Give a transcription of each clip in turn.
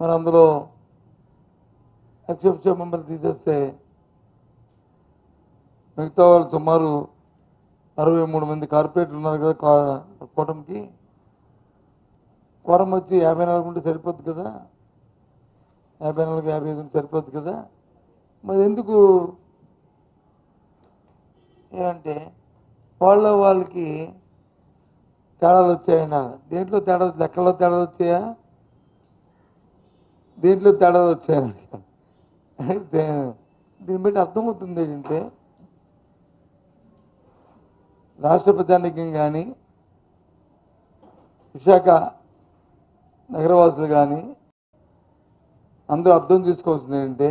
మరి అందులో లక్ష మెంబర్లు తీసేస్తే మిగతా వాళ్ళు సుమారు అరవై మూడు మంది కార్పొరేట్లు ఉన్నారు కదా కూటమికి. కోరం వచ్చి యాభై నాలుగు ఉంటే సరిపోద్ది కదా? యాభై నాలుగు యాభై ఐదు ఉంటే సరిపోద్ది కదా? మరి ఎందుకు? ఏమంటే వాళ్ళ వాళ్ళకి తేడాలు వచ్చాయన్న దేంట్లో తేడా లెక్కల్లో తేడాలు వచ్చాయా? దీంట్లో తేడాలు వచ్చాయని అయితే దీన్ని బట్టి అర్థమవుతుంది ఏంటంటే రాష్ట్ర ప్రజానికం కానీ విశాఖ నగరవాసులు కానీ అందరూ అర్థం చేసుకోవాల్సింది ఏంటంటే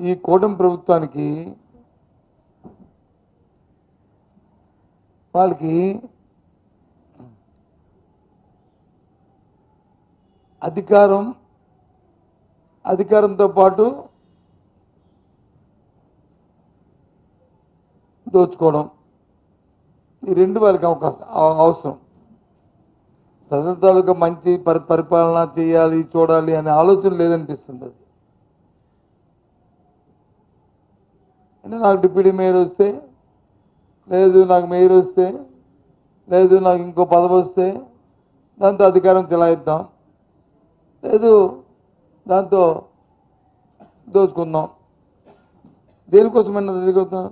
ఈ కూటమి ప్రభుత్వానికి వాళ్ళకి అధికారం అధికారంతో పాటు దోచుకోవడం. ఈ రెండు వాళ్ళకి అవకాశం అవ- అవసరం. ప్రజల తాలూకా మంచి పరి పరిపాలన చేయాలి చూడాలి అనే ఆలోచన లేదనిపిస్తుంది అది. అంటే నాకు డిప్యూటీ మేయర్ వస్తే లేదు నాకు మేయర్ వస్తే లేదు నాకు ఇంకో పదవి వస్తే దాంతో అధికారం చెలాయిద్దాం. లేదు దాంతో దోచుకుందాం. దేనికోసమైనా దిగుతాం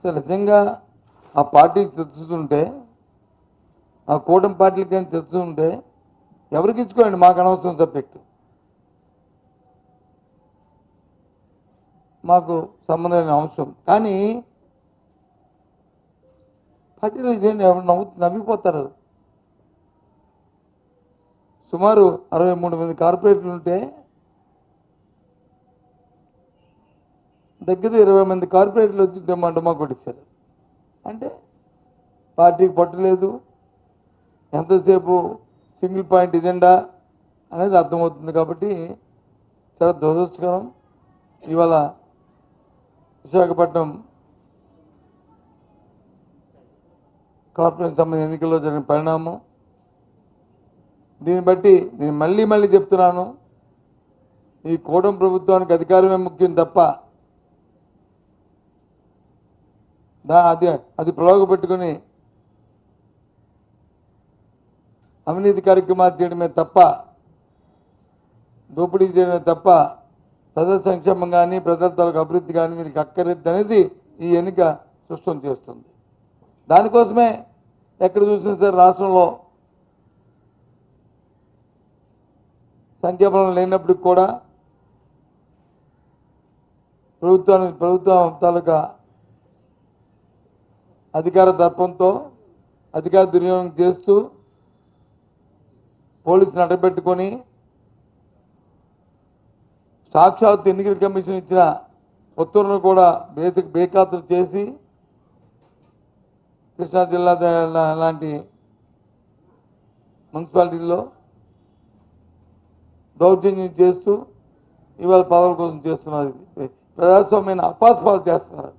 సరే నిజంగా ఆ పార్టీకి తెచ్చుతుంటే ఆ కూటమి పార్టీలకి కానీ తెచ్చుతుంటే ఎవరికి ఇచ్చుకోండి మాకు అనవసరం సబ్జెక్టు? మాకు సంబంధమైన అంశం కానీ పార్టీలు ఇదేంటి? ఎవరు నవ్వు నవ్విపోతారు. సుమారు అరవై మూడు మంది కార్పొరేట్లు ఉంటే దగ్గర ఇరవై మంది కార్పొరేట్లు వచ్చి డిమాండ్ మాకు కొట్టేశారు. అంటే పార్టీకి పట్టలేదు. ఎంతసేపు సింగిల్ పాయింట్ ఎజెండా అనేది అర్థమవుతుంది కాబట్టి చాలా దురదృష్టకరం. ఇవాళ విశాఖపట్నం కార్పొరేషన్ సంబంధించిన ఎన్నికల్లో జరిగిన పరిణామం దీన్ని బట్టి నేను మళ్ళీ మళ్ళీ చెప్తున్నాను ఈ కోటం ప్రభుత్వానికి అధికారమే ముఖ్యం తప్ప దా అది అది ప్రలోగ పెట్టుకుని అవినీతి కార్యక్రమాలు చేయడమే తప్ప దోపిడీ చేయడమే తప్ప ప్రజల సంక్షేమం కానీ ప్రజల తాలూకు అభివృద్ధి కానీ వీరికి అక్కర్లేదు అనేది ఈ ఎన్నిక స్పష్టం చేస్తుంది. దానికోసమే ఎక్కడ చూసినా సరే రాష్ట్రంలో సంఖ్యాబలం లేనప్పటికి కూడా ప్రభుత్వానికి ప్రభుత్వం తాలూకా అధికార దర్పంతో అధికార దుర్వినియోగం చేస్తూ పోలీసులు అడ్డబెట్టుకొని సాక్షాత్ ఎన్నికల కమిషన్ ఇచ్చిన ఉత్తర్వులను కూడా బేసిక్ బేఖాతరు చేసి కృష్ణా జిల్లా లాంటి మున్సిపాలిటీల్లో దౌర్జన్యం చేస్తూ ఇవాళ పదవుల కోసం చేస్తున్నారు. ఇది. ప్రజాస్వామ్యాన్ని అపాస్పాలు చేస్తున్నారు.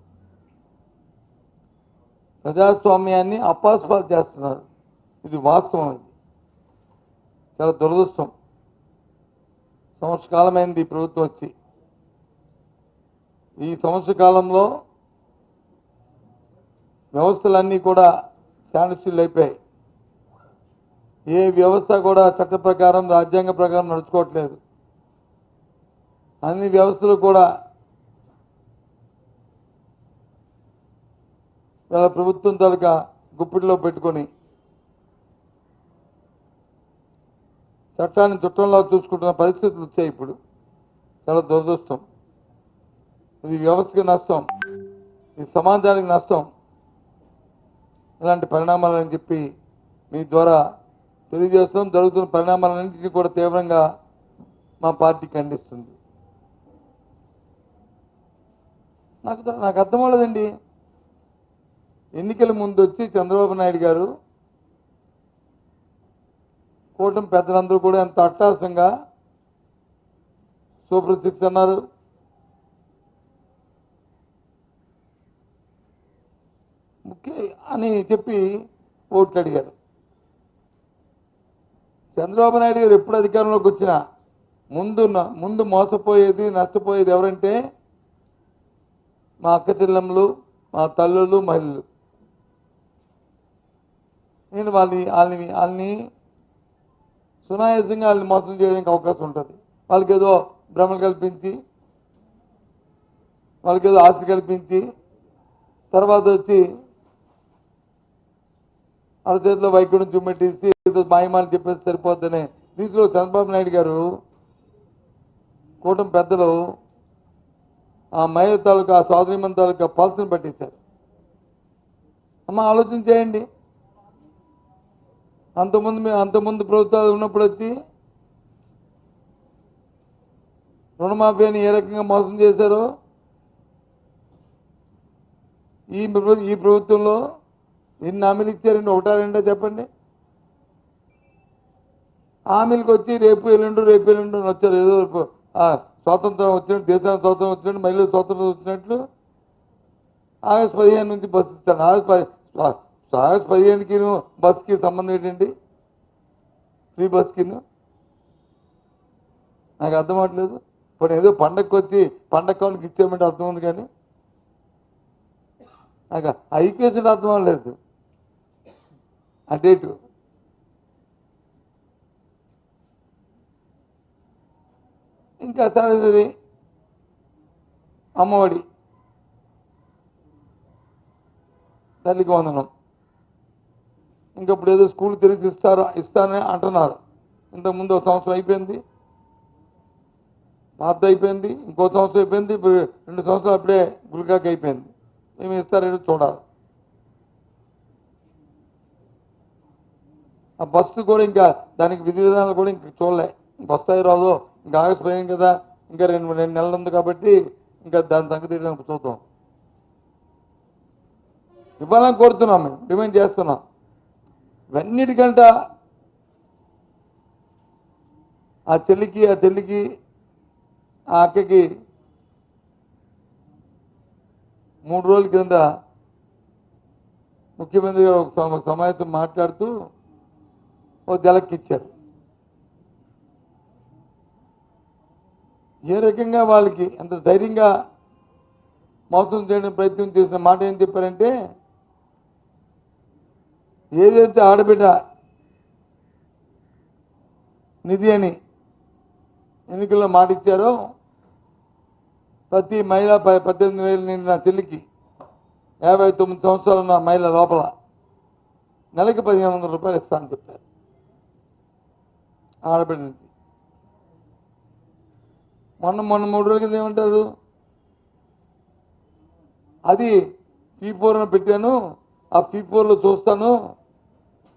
ప్రజాస్వామ్యాన్ని అపాస్పాలు చేస్తున్నారు. ఇది వాస్తవం ఇది. చాలా దురదృష్టం. సంవత్సర కాలమైంది ఈ ప్రభుత్వం వచ్చి. ఈ సంవత్సర కాలంలో వ్యవస్థలన్నీ కూడా స్టాండ్ అయిపోయాయి. ఏ వ్యవస్థ కూడా చట్ట ప్రకారం రాజ్యాంగ ప్రకారం నడుచుకోవట్లేదు. అన్ని వ్యవస్థలు కూడా వాళ్ళ ప్రభుత్వం తాలూకా గుప్పిట్లో పెట్టుకొని చట్టాన్ని చుట్టంలో చూసుకుంటున్న పరిస్థితులు వచ్చాయి ఇప్పుడు. చాలా దురదృష్టం. ఇది వ్యవస్థకి నష్టం. ఇది సమాజానికి నష్టం. ఇలాంటి పరిణామాలని చెప్పి మీ ద్వారా తెలియజేస్తాం జరుగుతున్న పరిణామాలన్నింటినీ కూడా తీవ్రంగా మా పార్టీ ఖండిస్తుంది. నాకు నాకు అర్థం అవ్వలేదండి. ఎన్నికల ముందు వచ్చి చంద్రబాబు నాయుడు గారు కూటమి పెద్దలందరూ కూడా ఎంత అట్టాసంగా సూపర్ సిక్స్ అన్నారు. ముఖ్య అని చెప్పి ఓట్లు అడిగారు. చంద్రబాబు నాయుడు గారు ఎప్పుడు అధికారంలోకి వచ్చినా ముందు ముందు మోసపోయేది నష్టపోయేది ఎవరంటే మా అక్క చెల్లెమ్మలు మా తల్లులు మహిళలు. నేను వాళ్ళని వాళ్ళని వాళ్ళని సునాయాసంగా వాళ్ళని మోసం చేయడానికి అవకాశం ఉంటుంది. వాళ్ళకి ఏదో భ్రమలు కల్పించి వాళ్ళకి ఏదో ఆస్తి కల్పించి తర్వాత వచ్చి వాళ్ళ చేతిలో వైకుంఠం చుమ్మెట్టేసి మాయమాలు చెప్పేసి సరిపోద్దనే దీంట్లో చంద్రబాబు నాయుడు గారు కూటమి పెద్దలు ఆ మహిళ తాలూకా ఆ సోదరిమన్ తాలూకా పాలసీని పట్టేశారు. అమ్మ ఆలోచన చేయండి. అంతకుముందు మీ అంతకుముందు ప్రభుత్వాలు ఉన్నప్పుడు వచ్చి రుణమాఫీ అని ఏ రకంగా మోసం చేశారో ఈ ఈ ప్రభుత్వంలో ఎన్ని హామీలు ఇచ్చారండి ఒకటా రెండో చెప్పండి. హామీలకు వచ్చి రేపు ఎల్లుండు రేపు ఎల్లుండు వచ్చారు. ఏదో స్వాతంత్రం వచ్చినట్టు దేశానికి స్వాతంత్రం వచ్చినట్టు మహిళలు స్వాతంత్రం వచ్చినట్లు ఆగస్టు పదిహేను నుంచి బస్సు ఇస్తాను ఆగస్ట్ పది ఆ- పదిహేనుకి బస్కి సంబంధం ఏంటండి? ఫ్రీ బస్కి నాకు అర్థం అవట్లేదు. ఇప్పుడు ఏదో పండగకి వచ్చి పండగ కౌన్కి ఇచ్చామంటే అర్థం ఉంది కానీ నాకు ఐపీఎస్ అర్థం అవ్వలేదు అటు ఇటు. ఇంకా సరే అమ్మఒడి తల్లికి వందనం. ఇంకా ఇప్పుడు ఏదో స్కూల్ తిరిగి ఇస్తారు ఇస్తానే అంటున్నారు. ఇంతకుముందు ఒక సంవత్సరం అయిపోయింది. పాత అయిపోయింది ఇంకో సంవత్సరం అయిపోయింది ఇప్పుడు రెండు సంవత్సరాలు అప్పుడే గుల్కాకి అయిపోయింది. ఏమి ఇస్తారో చూడాలి. ఆ బస్సు కూడా ఇంకా దానికి విధి విధానాలు కూడా ఇంకా చూడలే. వస్తాయి రాదు. ఇంకా ఆగస్టు పదిహేను కదా. ఇంకా రెండు రెండు నెలలు ఉంది కాబట్టి ఇంకా దాని సంగతి చూద్దాం. ఇవ్వాలని కోరుతున్నాం మేము. డిమాండ్ చేస్తున్నాం. ఇవన్నిటికంట ఆ చెల్లికి ఆ చెల్లికి ఆ అక్కకి మూడు రోజుల కింద ముఖ్యమంత్రి గారు ఒక సమావేశం మాట్లాడుతూ ఓ జలక్కి ఇచ్చారు. ఏ రకంగా వాళ్ళకి ఎంత ధైర్యంగా మోసం చేయడం ప్రయత్నం చేసిన మాట ఏం చెప్పారంటే ఏదైతే ఆడబిడ్డ నిధి అని ఎన్నికల్లో మాట ఇచ్చారో ప్రతి మహిళ ప- పద్దెనిమిది వేలు నిండిన చెల్లికి యాభై తొమ్మిది సంవత్సరాలు ఉన్న మహిళ లోపల నెలకి పదిహేను వందల రూపాయలు ఇస్తానని చెప్పారు. ఆడబిడ్డ మొన్న మొన్న మూడు రోజుల కింద ఏమంటారు? అది పీ ఫోర్ పెట్టాను ఆ పీ ఫోర్లో చూస్తాను.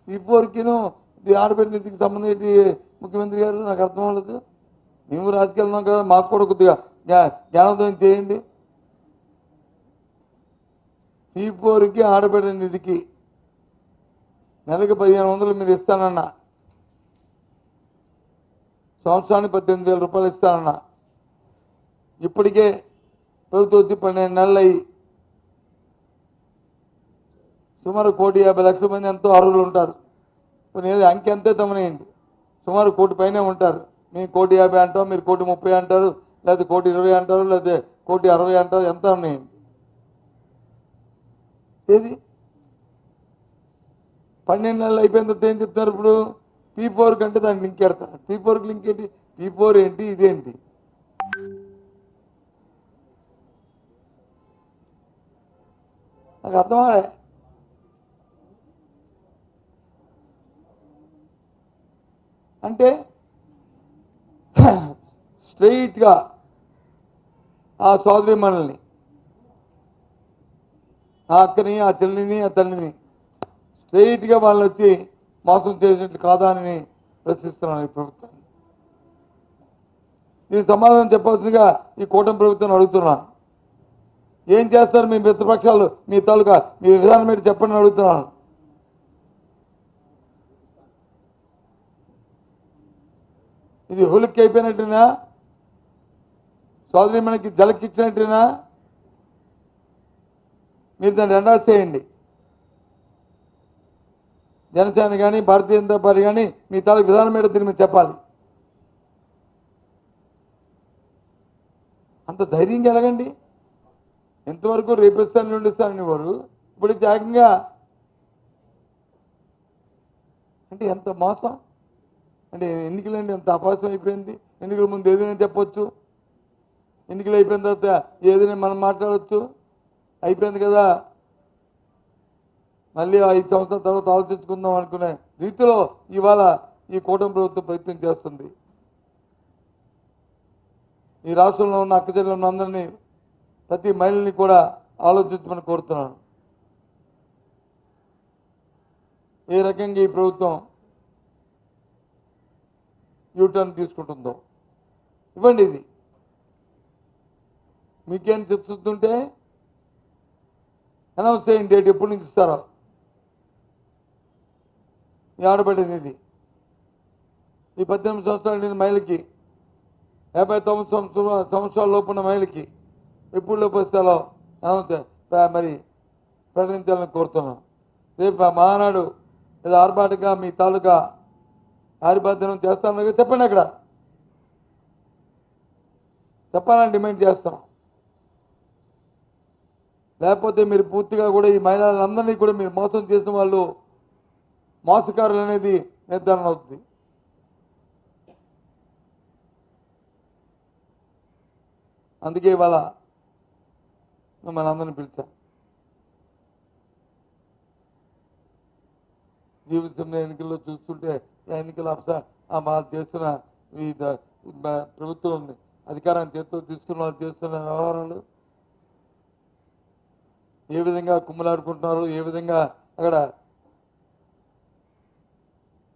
పీ ఫోర్కిను ఇది ఆడబిడ్డ నిధికి సంబంధించి ముఖ్యమంత్రి గారు నాకు అర్థం అవ్వలేదు. మేము రాజకీయాలు కదా మాకు కూడా కొద్దిగా జ్ఞా- జ్ఞానోదయం చేయండి. పీ ఫోర్కి ఆడబిడ్డ నిధికి నెలకి పదిహేను వందలు మీరు ఇస్తానన్నా. సంవత్సరానికి పద్దెనిమిది వేల రూపాయలు ఇస్తానన్నా. ఇప్పటికే ప్రభుత్వం వచ్చి పన్నెండు నెలలు అయ్యి సుమారు కోటి యాభై లక్షల మంది ఎంతో అర్హులు ఉంటారు. నేను అంకెంతే తమనేయండి. సుమారు కోటి పైనే ఉంటారు. మేము కోటి యాభై అంటాం మీరు కోటి ముప్పై అంటారు లేకపోతే కోటి ఇరవై అంటారు లేకపోతే కోటి అరవై అంటారు ఎంత ఉన్నాయండి ఏది? పన్నెండు నెలలు అయిపోయిన తర్వాత ఏం చెప్తారు ఇప్పుడు? టీ ఫోర్ కంటే దానికి లింక్ ఎడతారు టీ ఫోర్కి లింక్ ఏంటి? టీ ఫోర్ ఏంటి? ఇదేంటి? నాకు అర్థమా అంటే స్ట్రైట్గా ఆ సోదరి మనల్ని ఆ అక్కని ఆ చెల్లిని ఆ తల్లిని స్ట్రైట్గా వాళ్ళు వచ్చి మోసం చేసినట్లు కాదా అని ప్రశ్నిస్తున్నాను ఈ ప్రభుత్వాన్ని దీనికి సమాధానం చెప్పాల్సిందిగా ఈ కూటమి ప్రభుత్వాన్ని అడుగుతున్నాను. ఏం చేస్తారు మీ మిత్రపక్షాలు మీ తాలూకా మీ విధానం ఏంటి చెప్పండి అడుగుతున్నాను. ఇది హులిక్కి అయిపోయినట్టునా? సోదరి మనకి జలకిచ్చినట్టునా? మీరు దాన్ని ఎండా చేయండి. జనసేన కానీ భారతీయ జనతా పార్టీ కానీ మీ తాలూకు విధానం మీద దీని మీద చెప్పాలి. అంత ధైర్యంగా ఎలాగండి? ఎంతవరకు రేపిస్తాను నిండిస్తానని వారు? ఇప్పుడు ఏకంగా అంటే ఎంత మోసం? అంటే ఎన్నికలండి ఎంత అపాసం అయిపోయింది? ఎన్నికల ముందు ఏదైనా చెప్పొచ్చు? ఎన్నికలు అయిపోయిన తర్వాత ఏదైనా మనం మాట్లాడవచ్చు అయిపోయింది కదా? మళ్ళీ ఐదు సంవత్సరాల తర్వాత ఆలోచించుకుందాం అనుకునే రీతిలో ఇవాళ ఈ కూటమి ప్రభుత్వం ప్రయత్నం చేస్తుంది. ఈ రాష్ట్రంలో ఉన్న అక్కచెల్లెలు అందరినీ ప్రతి మహిళని కూడా ఆలోచించమని కోరుతున్నాను. ఏ రకంగా ఈ ప్రభుత్వం యూటర్న్ తీసుకుంటుందో. ఇవ్వండి ఇది. మీకేం చెప్తుంటే అనౌన్స్ చేయండి డేట్ ఎప్పటి నుంచి ఇస్తారో. ఈ ఇది. ఈ పద్దెనిమిది సంవత్సరాలు నిండిన మహిళకి యాభై తొమ్మిది సంవత్సరం సంవత్సరాల లోపున్న మహిళకి ఎప్పుడు లోపు వస్తాలో మరి ప్రకటించాలని కోరుతున్నాం. రేపు ఆ మహానాడు ఏదో ఆర్భాటగా మీ తాలూకా ఆరిబాధ్యం చేస్తాను చెప్పండి అక్కడ. చెప్పాలని డిమాండ్ చేస్తున్నాం లేకపోతే మీరు పూర్తిగా కూడా ఈ మహిళలందరినీ కూడా మీరు మోసం చేసిన వాళ్ళు మోసకారులు అనేది నిర్ధారణ అవుతుంది. అందుకే ఇవాళ మిమ్మల్ని అందరిని పిలిచా. జీవిత ఎన్నికల్లో చూస్తుంటే ఎన్నికల అప్స మా చేస్తున్న ఈ ప్రభుత్వం ఉంది ప్రభుత్వం అధికారాన్ని చేతితో తీసుకున్న వాళ్ళు చేస్తున్న వ్యవహారాలు. ఏ విధంగా కుమ్మలాడుకుంటున్నారు ఏ విధంగా అక్కడ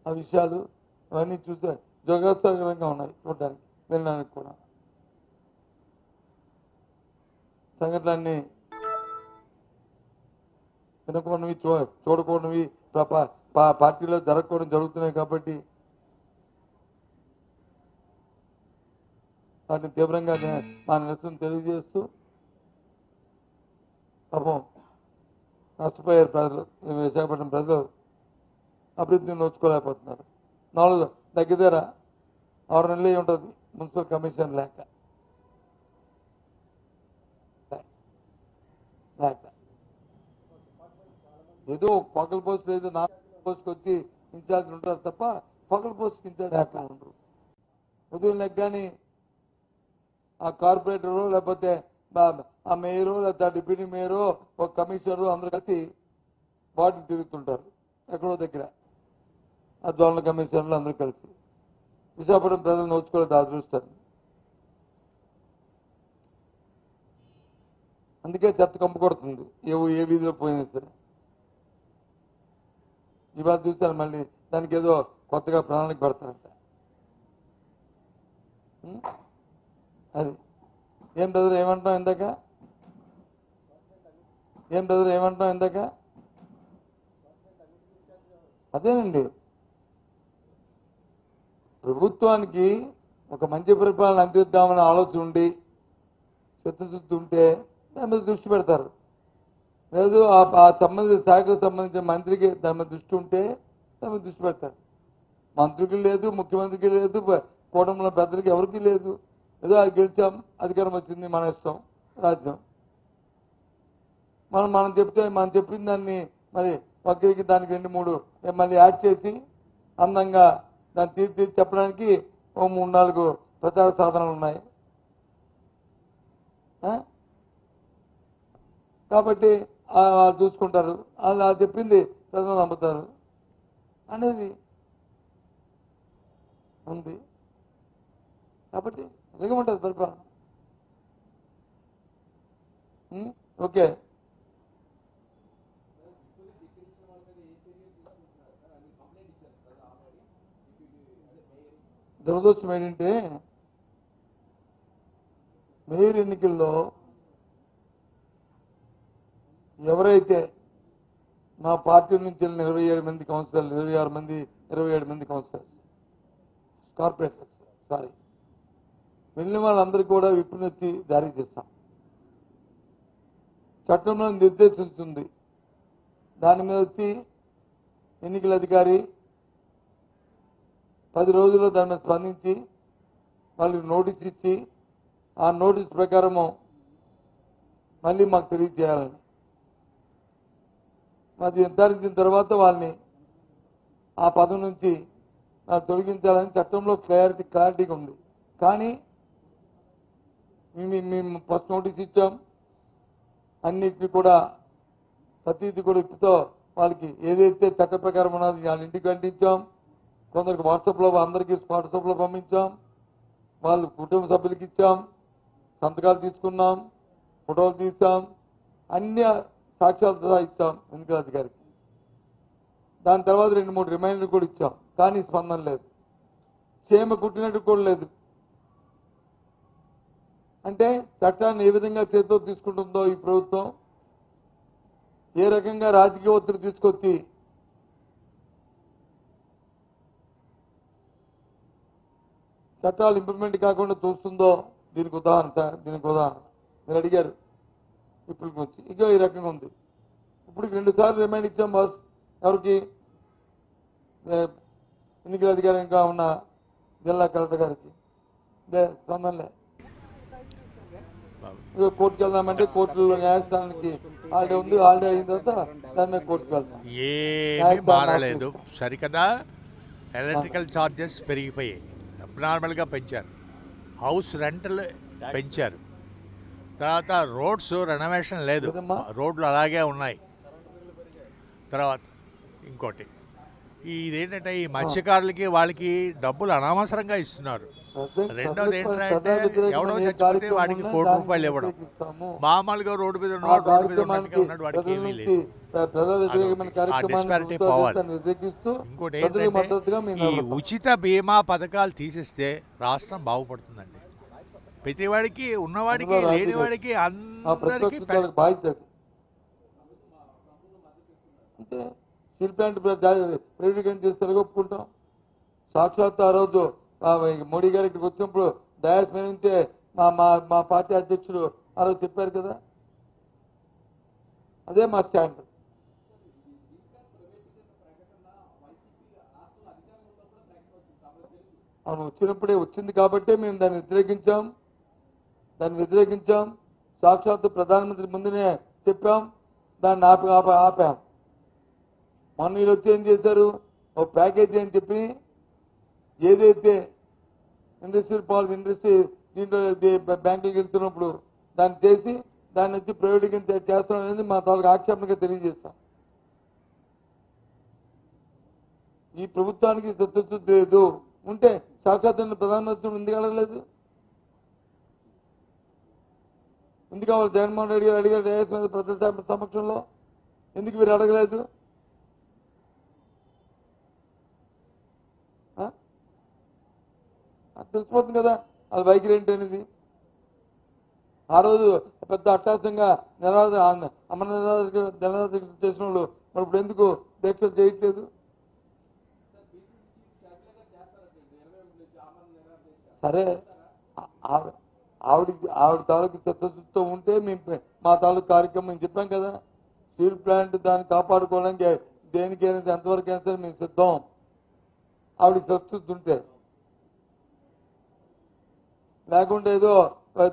ఆ విషయాలు అవన్నీ చూస్తే జోగోత్సవంగా ఉన్నాయి చూడడానికి వెళ్ళడానికి కూడా. సంఘటనలన్నీ వినకూడనివి చూ చూడకూడనివి పా- పార్టీలో జరగకూడదు జరుగుతున్నాయి కాబట్టి వాటిని తీవ్రంగా మా నిరసన తెలియజేస్తూ పాపం నష్టపోయారు ప్రజలు విశాఖపట్నం ప్రజలు. అభివృద్ధిని నోచుకోలేకపోతున్నారు. నాలుగు దగ్గర దగ్గర ఆరు నెలలు ఉంటుంది మున్సిపల్ కమిషన్ లేక. లేక. ఏదో పగల పోస్ట్ లేదు నా పోస్ట్కి వచ్చి ఇన్ఛార్జ్ ఉంటారు తప్ప పగల పోస్ట్కి ఇన్ఛార్జ్ లేక ఉండరు. ఉదయం లెక్క కానీ ఆ కార్పొరేటరు లేకపోతే ఆ మేయరు లేకపోతే ఆ డిప్యూటీ మేయరు ఒక కమిషనరు అందరు కలిసి వాటికి తిరుగుతుంటారు ఎక్కడో దగ్గర. ఆ జోనల్ కమిషనర్లు అందరూ కలిసి. విశాఖపట్నం ప్రజలు నోచుకోలేదు అదృష్టాన్ని అందుకే చెత్త కంపు కొడుతుంది. ఏ ఏ వీధిలో పోయినా సరే. ఇవాళ చూశాను మళ్ళీ. దానికి ఏదో కొత్తగా ప్రణాళిక పెడతారంట. అది. ఏం బ్రదర్ ఏమంటాం ఇందాక? ఏం బ్రదర్ ఏమంటాం ఇందాక? అదేనండి. ప్రభుత్వానికి ఒక మంచి పరిపాలన అందిద్దామని ఆలోచన ఉండి చిత్తశుద్ధి ఉంటే దాని మీద దృష్టి పెడతారు. లేదు ఆ సంబంధించిన శాఖకు సంబంధించిన మంత్రికి దాని మీద దృష్టి ఉంటే దాని మీద దృష్టి పెడతారు. మంత్రికి లేదు ముఖ్యమంత్రికి లేదు కూటమిలో పెద్దలకి ఎవరికి లేదు. ఏదో అది గెలిచాం అధికారం వచ్చింది మన ఇష్టం రాజ్యం. మనం మనం చెప్తే మనం చెప్పిన దాన్ని మరి ఒకరికి దానికి రెండు మూడు మళ్ళీ యాడ్ చేసి అందంగా దాన్ని తీర్చి చెప్పడానికి ఓ మూడు నాలుగు ప్రచార సాధనాలు ఉన్నాయి. కాబట్టి వాళ్ళు చూసుకుంటారు. అది చెప్పింది ప్రజలు నమ్ముతారు. అనేది ఉంది. కాబట్టి అలాగే ఉంటుంది పరిపాలన ఓకే. దురదృష్టం ఏంటంటే మేయర్ ఎన్నికల్లో ఎవరైతే మా పార్టీ నుంచి వెళ్ళిన ఇరవై ఏడు మంది కౌన్సిలర్లు ఇరవై ఆరు మంది ఇరవై ఏడు మంది కౌన్సిలర్స్ కార్పొరేటర్స్ సారీ వెళ్ళిన వాళ్ళందరికీ కూడా విప్పునెత్తి జారీ చేస్తాం. చట్టంలో నిర్దేశించింది. దాని మీద వచ్చి ఎన్నికల అధికారి పది రోజుల్లో దాని మీద స్పందించి వాళ్ళకి నోటీస్ ఇచ్చి ఆ నోటీస్ ప్రకారము మళ్ళీ మాకు తెలియజేయాలని. మాది నిర్ధారించిన తర్వాత వాళ్ళని ఆ పదం నుంచి నాకు తొలగించాలని చట్టంలో క్లారిటీ క్లారిటీగా ఉంది. కానీ మేము మేము ఫస్ట్ నోటీస్ ఇచ్చాం. అన్నిటిని కూడా ప్రతిదీ కూడా ఇప్పుతో వాళ్ళకి ఏదైతే చట్ట ప్రకారం ఉన్నది వాళ్ళ ఇంటికి అంటించాం. కొందరికి వాట్సాప్లో అందరికీ వాట్సాప్లో పంపించాం. వాళ్ళు కుటుంబ సభ్యులకి ఇచ్చాం. సంతకాలు తీసుకున్నాం. ఫోటోలు తీసాం అన్ని సాక్ష్యాలతో ఇచ్చాం ఎన్నికల అధికారికి. దాని తర్వాత రెండు మూడు రిమైండర్ కూడా ఇచ్చాం. కానీ స్పందన లేదు. చీమ కుట్టినట్టు కూడా లేదు. అంటే చట్టాన్ని ఏ విధంగా చేతితో తీసుకుంటుందో ఈ ప్రభుత్వం ఏ రకంగా రాజకీయ ఒత్తిడి తీసుకొచ్చి చట్టాలు ఇంప్లిమెంట్ కాకుండా చూస్తుందో దీనికి ఉదాహరణ దీనికి ఉదాహరణ. మీరు అడిగారు. ఇప్పుడు వచ్చి ఇక ఈ రకంగా ఉంది. ఇప్పుడు రెండు సార్లు రిమైండ్ ఇచ్చాం బాస్ ఎవరికి? ఎన్నికల అధికారి ఇంకా ఉన్న జిల్లా కలెక్టర్ గారికి. లే స్పందనలే ఇక కోర్టుకు వెళ్దామంటే కోర్టులో న్యాయస్థానానికి హాలిడే ఉంది. హాలిడే అయిన తర్వాత దాని కోర్టుకి కోర్టుకు వెళ్తాం ఏమీ మారలేదు. సరికదా? ఎలక్ట్రికల్ చార్జెస్ పెరిగిపోయాయి. అబ్నార్మల్గా పెంచారు. హౌస్ రెంట్లు పెంచారు. తర్వాత రోడ్స్ రెనోవేషన్ లేదు. రోడ్లు అలాగే ఉన్నాయి. తర్వాత ఇంకోటి. ఇదేంటంటే ఈ మత్స్యకారులకి వాళ్ళకి డబ్బులు అనవసరంగా ఇస్తున్నారు. రెండోది ఏంటంటే ఎవడో చచ్చిపోతే వాడికి కోటి రూపాయలు ఇవ్వడం మామూలుగా రోడ్డు మీద రోడ్డు మీద ఉన్నాడు వాడికి ఏమీ లేదు పోవాలి. ఇంకోటి ఏంటంటే ఈ. ఉచిత బీమా పథకాలు తీసేస్తే రాష్ట్రం బాగుపడుతుందండి ప్రతివాడికి ఉన్నవాడికి లేనివాడికి అందరికీ. అంటే స్టీల్ ప్లాంట్ ప్రైవేటీకరణ చేస్తే ఒప్పుకుంటాం సాక్షాత్ ఆ రోజు మోడీ గారి వచ్చినప్పుడు డయాస్ మీద నుంచే మా మా మా పార్టీ అధ్యక్షుడు అలా చెప్పారు కదా. అదే మా స్టాండ్. అవును వచ్చినప్పుడే వచ్చింది కాబట్టే మేము దాన్ని వ్యతిరేకించాం. దాన్ని వ్యతిరేకించాం. సాక్షాత్తు ప్రధానమంత్రి ముందునే చెప్పాం. దాన్ని ఆపి ఆప ఆపాం. మొన్న వీళ్ళు వచ్చి ఏం చేశారు? ఓ ప్యాకేజీ అని చెప్పి ఏదైతే ఇండస్ట్రీ పాలసీ ఇండస్ట్రీ దీంట్లో బ్యాంకులకు వెళ్తున్నప్పుడు దాన్ని చేసి దాన్ని వచ్చి ప్రైవేటీకరణ చేస్తాం అనేది మా తాలూకు ఆక్షేపణగా తెలియజేస్తాం. ఈ ప్రభుత్వానికి చిత్తశుద్ధి లేదు ఉంటే సాక్షాత్ ప్రధానమంత్రి ఎందుకు అడగలేదు ఎందుకు వాళ్ళు జగన్మోహన్ రెడ్డి గారు అడిగారు డయాస్ మీద ప్రజల సమక్షంలో. ఎందుకు మీరు అడగలేదు ఆ? అది తెలిసిపోతుంది కదా. అది వైఖరి ఏంటి అనేది? ఆ రోజు పెద్ద అట్టాసంగా నిరాధ అమర నిరాధ నిరాధ చేసిన వాళ్ళు మరి ఇప్పుడు ఎందుకు దీక్షలు చేయట్లేదు? సరే ఆవిడ ఆవిడ తాలూకు చిత్తశుద్ధితో ఉంటే మేము మా తాలూకు కార్యక్రమం మేము చెప్పాం కదా. స్టీల్ ప్లాంట్ దాన్ని కాపాడుకోవడానికి దేనికైనా ఎంతవరకు అయినా సరే మేము సిద్ధం. ఆవిడకి చిత్తశుద్ధి ఉంటే లేకుంటే ఏదో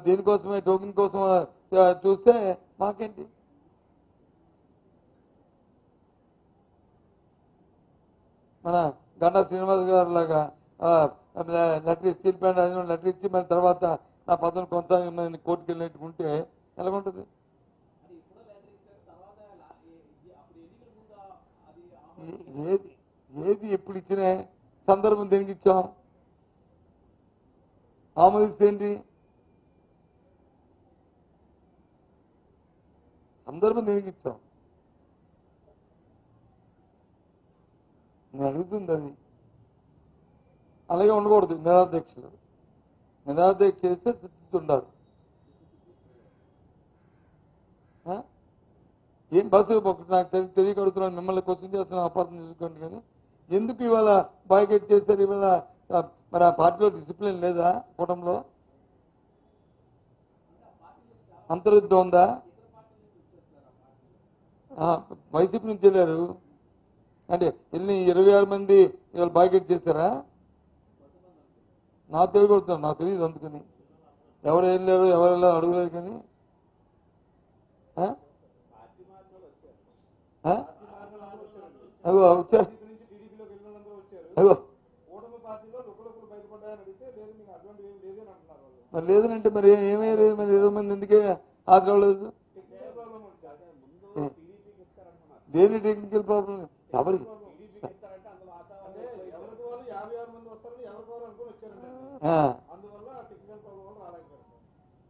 దీనికోసమే టోకెన్ కోసం చూస్తే మాకేంటి? మన గండా శ్రీనివాస్ గారు లాగా లెటర్ స్టీల్ ప్యాంట్ అది లెటర్ ఇచ్చి మన తర్వాత నా పదవిని కొనసాగి కోర్టుకు వెళ్ళినట్టుకుంటే ఎలాగుంటుంది ఏ- ఏది ఏది ఎప్పుడు ఇచ్చినా సందర్భం దేనికి ఇచ్చాం? ఆమోదిస్తే ఏంటి? సందర్భం దేనికి ఇచ్చాం నేను అడుగుతుంది అది. అలాగే ఉండకూడదు నిరాధ్యక్షులు నిరాధ్యక్ష చేస్తే సిద్ధిస్తుండాలి. ఉండాలి ఏం బస్సు నాకు తెలియ తెలియక మిమ్మల్ని క్వశ్చన్ చేస్తున్నాను అపార్థం చేసుకోండి కానీ ఎందుకు ఇవాళ బాయ్కెట్ చేశారు? ఇవాళ మరి ఆ పార్టీలో డిసిప్లిన్ లేదా కూటంలో అంతర్యుద్ధం ఉందా? వైసీపీ నుంచి వెళ్ళారు. అంటే వెళ్ళి ఇరవై ఆరు మంది ఇవాళ బాకెట్ చేశారా? నాకు తెలియకొడుతున్నాను నాకు తెలియదు అందుకని. ఎవరు వెళ్ళారు ఎవరు వెళ్ళారు అడగలేదు కానీ. అగో వచ్చారు. అగో. మరి లేదనంటే మరి ఏ- లేదు మరి ఏదో మంది ఎందుకే హాజరు దేని టెక్నికల్ ప్రాబ్లం ఎవరికి?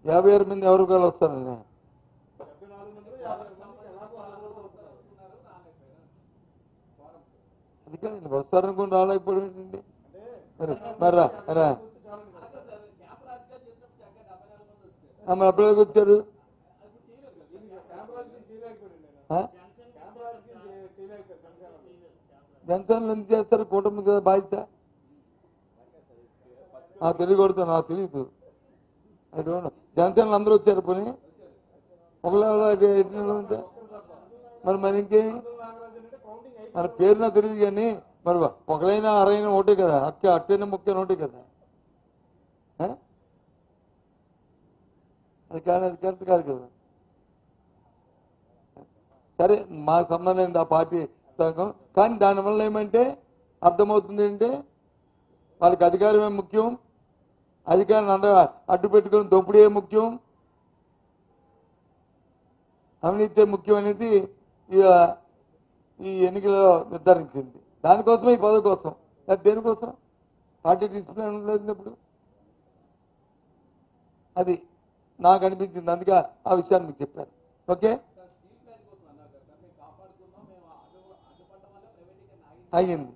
యాభై ఆరు మంది ఎవరు కాదు వస్తారండి? అది కాదు వస్తారనుకుని రాలేకపోవడం ఏంటండి? మరి మరి మన మరి అప్పుడు వచ్చారు ఆ? జనసేనలు ఎందుకు చేస్తారు? కూటమి కదా బాధ్యత? నాకు తెలియకూడదు నాకు తెలియదు జనసేనలు అందరూ వచ్చారు పోనీ. ఒకళ్ళు ఉంటే. మరి మరి ఇంకేమి? మన పేరు నాకు తెలియదు కానీ మరి ఒకలైనా అరైనా ఒకటే కదా. అక్క అట్టైనా ముఖ్యం ఒకటే కదా. అది కాదు అది కరెక్ట్ కాదు కదా. సరే మాకు సంబంధం ఆ పార్టీ సంఘం? కానీ దానివల్ల ఏమంటే అర్థమవుతుంది అంటే వాళ్ళకి అధికారమే ముఖ్యం అధికారం అండ అడ్డు పెట్టుకుని దొప్పుడే ముఖ్యం. అవినీతి ముఖ్యం అనేది ఈ ఎన్నికలో నిర్ధారించింది. దానికోసమే ఈ పదవి కోసం. దేనికోసం? పార్టీ డిసిప్లిన్ ఇప్పుడు అది నాకు అనిపించింది. అందుకే ఆ విషయాన్ని మీకు చెప్పాను. ఓకే? అయ్యింది.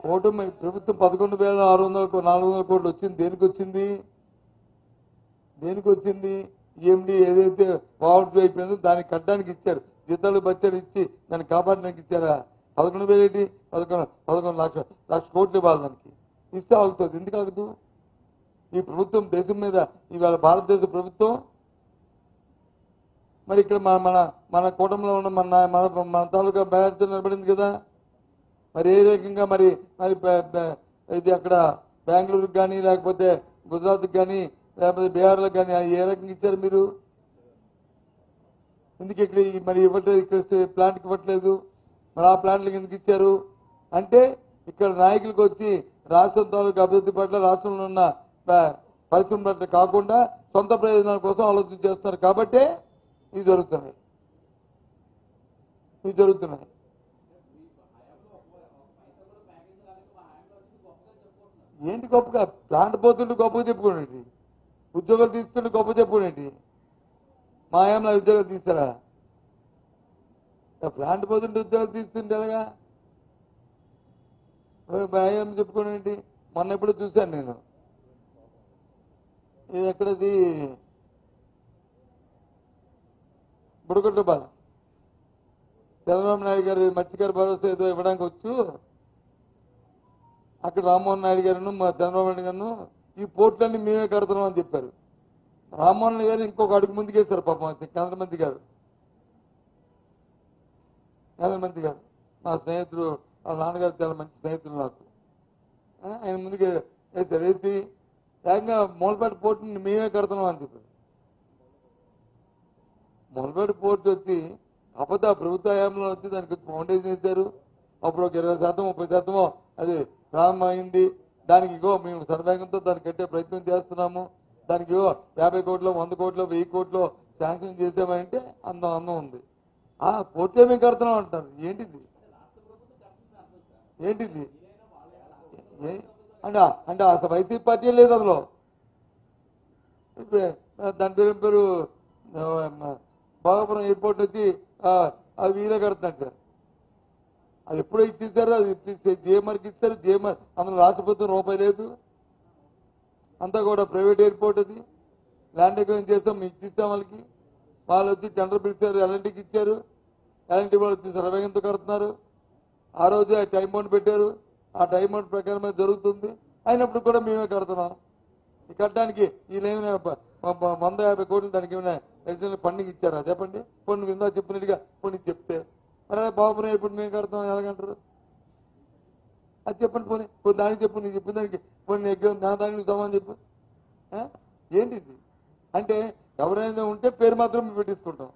కూటమి ప్రభుత్వం పదకొండు వేల ఆరు వందల నాలుగు వందల కోట్లు వచ్చింది. దేనికి వచ్చింది? దేనికి వచ్చింది? ఈఎండి ఏదైతే పావర్టీ అయిపోయిందో దాన్ని కట్టడానికి ఇచ్చారు. జీతాలు బత్యాలు ఇచ్చి దాన్ని కాపాడడానికి ఇచ్చారా? పదకొండు వేలు ఏంటి? పదకొండు పదకొండు లక్ష లక్ష కోట్లు ఇవ్వాలి దానికి. ఇస్తే ఆగుతుంది. ఎందుకు ఆగదు? ఈ ప్రభుత్వం దేశం మీద ఇవాళ భారతదేశ ప్రభుత్వం మరి ఇక్కడ మన మన మన కూటమిలో ఉన్న మన మన మన తాలూకా బ్యాడ్తో నిలబడింది కదా. మరి ఏ రకంగా మరి మరి ఇది అక్కడ బెంగళూరుకి కానీ లేకపోతే గుజరాత్కి కానీ లేకపోతే బీహార్లకు కానీ ఏ రకంగా ఇచ్చారు మీరు? ఎందుకు ఇక్కడ మరి ఇవ్వట్లేదు ఇక్కడ ప్లాంట్కి ఇవ్వట్లేదు? మరి ఆ ప్లాంట్లు ఎందుకు ఇచ్చారు? అంటే ఇక్కడ నాయకులకు వచ్చి రాష్ట్రం తాలూకు అభివృద్ధి పట్ల రాష్ట్రంలో ఉన్న పరిశ్రమ పట్ల కాకుండా సొంత ప్రయోజనాల కోసం ఆలోచన చేస్తున్నారు కాబట్టే ఇవి జరుగుతున్నాయి ఇవి జరుగుతున్నాయి ఏంటి గొప్పగా? ప్లాంట్ పోతుంటే గొప్పగా చెప్పుకోండి. ఉద్యోగాలు తీస్తుంటే గొప్ప చెప్పుకోండి. మా ఏమైనా ఉద్యోగాలు తీస్తారా? ప్లాంట్ పోతుంటే ఉద్యోగం తీస్తుంటే ఎలాగా భయం చెప్పుకోండి మొన్న ఎప్పుడు చూశాను నేను. ఇది ఎక్కడది? బుడగొట్టబాల చంద్రబాబు నాయుడు గారు మత్స్యకార భరోసా ఏదో ఇవ్వడానికి వచ్చు. అక్కడ రామ్మోహన్ నాయుడు గారును మా చంద్రబాబు నాయుడు గారు ఈ పోర్ట్లన్నీ మేమే కడుతున్నాం అని చెప్పారు. రామ్మోహన్ గారు ఇంకొక అడుగు ముందుకేస్తారు పాపం కేంద్రమంత్రి గారు. మంది గారు నా స్నేహితుడు మా నాన్నగారు చాలా మంచి స్నేహితులు నాకు. ఆయన ముందుకు వేసారు వేసి ఏకంగా మూలపేట పోర్టుని మేమే కడుతున్నాం అని చెప్పారు మూలపేట పోర్టు వచ్చి అబద్ధ ప్రభుత్వ హయాంలో వచ్చి దానికి ఫౌండేషన్ వేశారు. అప్పుడు ఒక ఇరవై శాతం ముప్పై శాతమో అది ప్రారంభమైంది దానికి ఇగో మేము సర్వేగంతో దాన్ని కట్టే ప్రయత్నం చేస్తున్నాము. దానికి ఇగో యాభై కోట్లు వంద కోట్లు వెయ్యి కోట్లు శాంక్షన్ చేసామంటే అందం అందం ఉంది. పోతే మేము కడుతున్నాం అంటారు? ఏంటిది? ఏంటిది? అంటే అంటే అసలు వైసీపీ పార్టీ లేదు అందులో. దాని పేరు పేరు? ఆ, భోగాపురం ఎయిర్పోర్ట్ వచ్చి అది వీరే కడుతున్నట్టు అది ఎప్పుడో ఇచ్చేసారు అది జేఎంఆర్కి ఇచ్చారు జేఎంఆర్ అందులో రాష్ట్ర ప్రభుత్వం రూపాయి లేదు. అంతా కూడా ప్రైవేట్ ఎయిర్పోర్ట్ అది. ల్యాండ్ ఎక్వైర్ చేస్తాం ఇచ్చిస్తాం వాళ్ళకి. వాళ్ళు వచ్చి టెండర్ పిలిచారు ఎల్ఎన్టీకి ఇచ్చారు. ఎల్ఎన్టీ వాళ్ళు వచ్చి సర్వేగంతో కడుతున్నారు? ఆ రోజు ఆ టైం బౌండ్ పెట్టారు. ఆ టైం బౌండ్ ప్రకారమే జరుగుతుంది. అయినప్పుడు కూడా మేమే కడుతున్నాం. కట్టడానికి వీళ్ళేమైనా వంద యాభై కోట్లు దానికి ఏమైనా ఎలక్షన్లు పండుగ ఇచ్చారా? చెప్పండి. పొన్ను విందా చెప్పినట్టుగా పొన్ను చెప్తే. మరి బాబు బాబునే ఇప్పుడు మేము కడతాం ఎలాగంటారు? అది చెప్పండి పోనీ. కొన్ని దానికి చెప్పు నీకు చెప్పిన దానికి. పోనీ నా దానికి సమానం చెప్పు. ఏంటిది? అంటే ఎవరైనా ఉంటే పేరు మాత్రం పెట్టించుకుంటాం.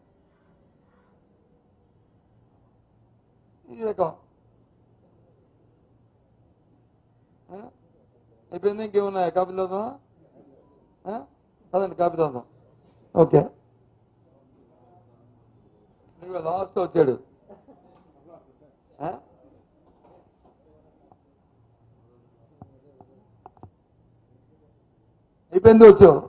ఈ రకం. ఆ? అయిపోయింది ఇంకేమున్నాయా? కాపీ చదువుదామా ఆ? పదండి కాపీ చదువుదాం ఓకే. నువ్వు లాస్ట్ వచ్చాడు. ఆ? అయిపోయింది వచ్చావు?